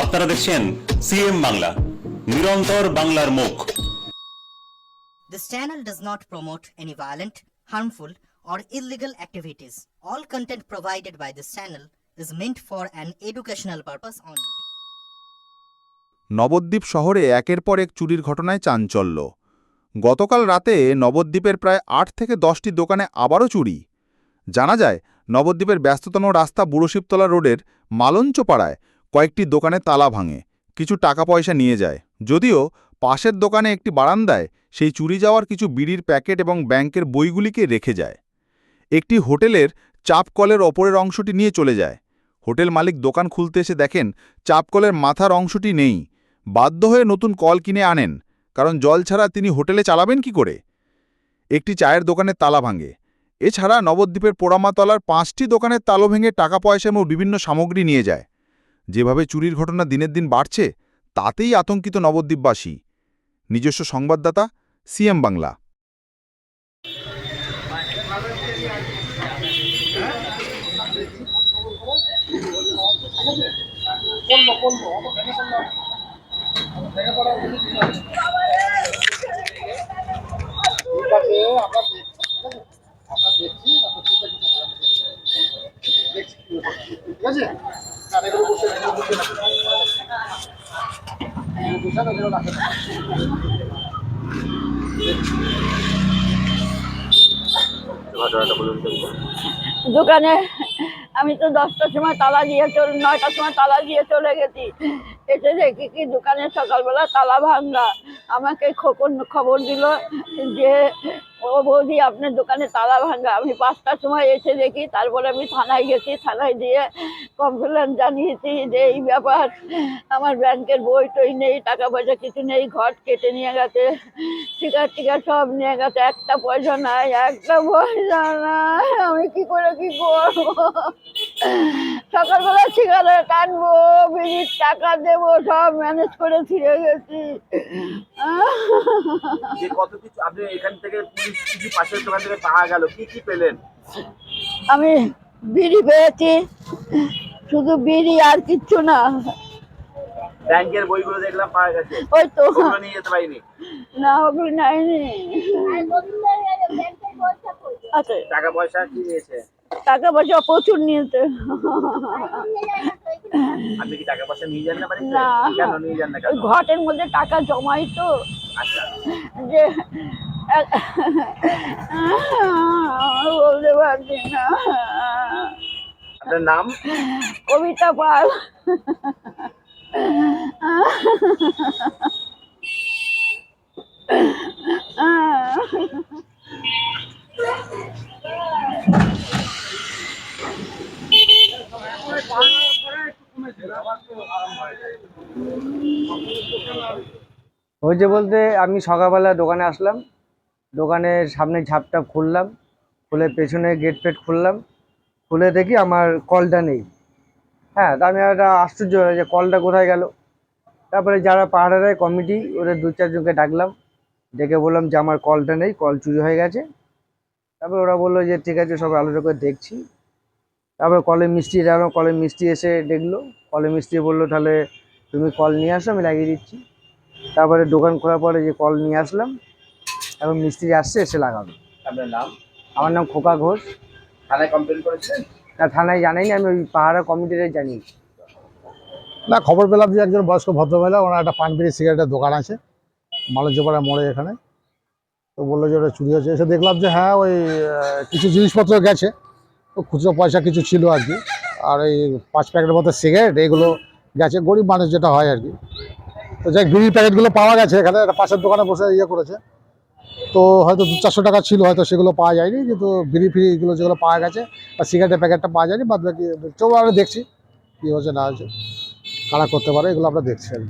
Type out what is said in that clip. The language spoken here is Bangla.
আপনারা দেখছেন সিএম বাংলা নিরন্তর বাংলার মুখ। This channel does not promote any violent harmful or illegal activities all content provided by this channel is meant for an educational purpose only Nabadwip শহরে একের পর এক চুরির ঘটনায় চাঞ্চল্য। গতকাল রাতে নবদ্বীপের প্রায় আট থেকে দশটি দোকানে আবারও চুরি। জানা যায় নবদ্বীপের ব্যস্ততম রাস্তা বুড়োশিবতলা রোডের মালঞ্চপাড়ায় কয়েকটি দোকানে তালা ভাঙে, কিছু টাকা পয়সা নিয়ে যায়। যদিও পাশের দোকানে একটি বারান্দায় সেই চুরি যাওয়ার কিছু বিড়ির প্যাকেট এবং ব্যাংকের বইগুলিকে রেখে যায়। একটি হোটেলের চাপকলের ওপরের অংশটি নিয়ে চলে যায়। হোটেল মালিক দোকান খুলতে এসে দেখেন চাপকলের মাথার অংশটি নেই। বাধ্য হয়ে নতুন কল কিনে আনেন, কারণ জল ছাড়া তিনি হোটেলে চালাবেন কি করে? একটি চায়ের দোকানে তালা ভাঙে। এছাড়া নবদ্বীপের পোড়ামাতলার পাঁচটি দোকানের তালো ভেঙে টাকা পয়সা এবং বিভিন্ন সামগ্রী নিয়ে যায়। যেভাবে চুরির ঘটনা দিনের দিন বাড়ছে, তাতেই আতঙ্কিত নবদ্বীপবাসী। নিজস্ব সংবাদদাতা, সিএম বাংলা। ঠিক আছে? দোকানে আমি তো দশটার সময় তালা দিয়ে চল নয়টার সময় তালা দিয়ে চলে গেছি। এসে দেখি কি দোকানে সকালবেলা তালা ভাঙা। আমাকে খোকন খবর দিল যে, ও বৌদি, আপনার দোকানে তালা ভাঙা। আমি পাঁচটার সময় এসে দেখি, তারপরে আমি থানায় গেছি। থানায় দিয়ে কমপ্লেন জানিয়েছি যে, এই ব্যাপার, আমার ব্যাংকের বই টই নেই, টাকা পয়সা কিছু নেই, ঘর কেটে নিয়ে গেছে। টিকার টিকা সব নিয়ে গেছে। একটা পয়সা নাই একটা পয়সা নাই। আমি কি করে কি করব? সকালবেলা সিগারেট আনব বিড়ির টাকা দেবো সব ম্যানেজ করে ফিরে গেছি। কত কিছু আপনি এখান থেকে কিছু পাশের দোকান থেকে পাওয়া গেল কি কি পেলেন? আমি বিড়ি পেয়েছি। শুধু বিড়ি আর কিচ্ছু না। ব্যাংকের বইগুলো দেখলাম পাওয়া গেছে। ওই তো। ওগুলো নিয়ে যেতে পারিনি। না ওগুলো নাইনি আচ্ছা। টাকা পয়সা কি নিয়েছে? টাকা পয়সা প্রচুর নিয়েছে। আপনি কি টাকা পয়সা নিয়ে যান না বাড়িতে? না। কেন নিয়ে যান না ঘটের মধ্যে টাকা জমাই তো। আচ্ছা। যে বলতে পারছি না। আপনার নাম? কবিতা পাল। হয়েছে বলতে আমি সকালবেলা দোকানে আসলাম। দোকানের সামনে ঝাপটা খুললাম। খুলে পেছনে গেট ফেট খুললাম। খুলে দেখি আমার কলটা নেই। হ্যাঁ তা আমি একটা আশ্চর্য হয়ে যে কলটা কোথায় গেল? তারপরে যারা পাহাড়ের কমিটি ওদের দু চারজনকে ডাকলাম। ডেকে বললাম যে আমার কলটা নেই কল চুরি হয়ে গেছে। তারপরে ওরা বলল যে ঠিক আছে সবাই আলোচনা করে দেখছি। তারপরে কলে মিষ্টি ডাকলাম কলে মিষ্টি এসে দেখল। কলে মিষ্টি বলল তাহলে তুমি কল নিয়ে আসো আমি লাগিয়ে দিচ্ছি। তারপরে দোকান খোলার পরে যে কল নিয়ে আসলাম এবং মিস্ত্রি আসছে এসে লাগাবে আপনার নাম? আমার নাম খোকা ঘোষ। থানায় কমপ্লেন করেছেন তা থানায় জানাইনি, আমি ওই পাহাড়া কমিটিতে জানি না, খবর পেলাম যে একজন বয়স্ক ভদ্রমহিলা, ওনার একটা পান বিড়ি সিগারেটের দোকান আছে মালঞ্চপাড়া মোড়ে এখানে। তো বলল যে ওটা চুরি হয়েছে, এসে দেখলাম যে হ্যাঁ ওই কিছু জিনিসপত্র গেছে, তো খুচরো পয়সা কিছু ছিল আর কি। আর এই পাঁচ প্যাকেটের মতো সিগারেট, এগুলো গেছে, গরিব মানুষ যেটা হয় আর কি। তো যাই বিড়ির প্যাকেটগুলো পাওয়া গেছে এখানে, একটা পাশের দোকানে বসে ইয়ে করেছে। তো হয়তো দু চারশো টাকা ছিল, হয়তো সেগুলো পাওয়া যায়নি, কিন্তু বিড়ি ফিরি এগুলো যেগুলো পাওয়া গেছে বা সিগারেটের প্যাকেটটা পাওয়া যায়নি বাদ বাকি চৌ আমরা দেখছি কী হচ্ছে না হচ্ছে কারা করতে পারে, এগুলো আমরা দেখছি আর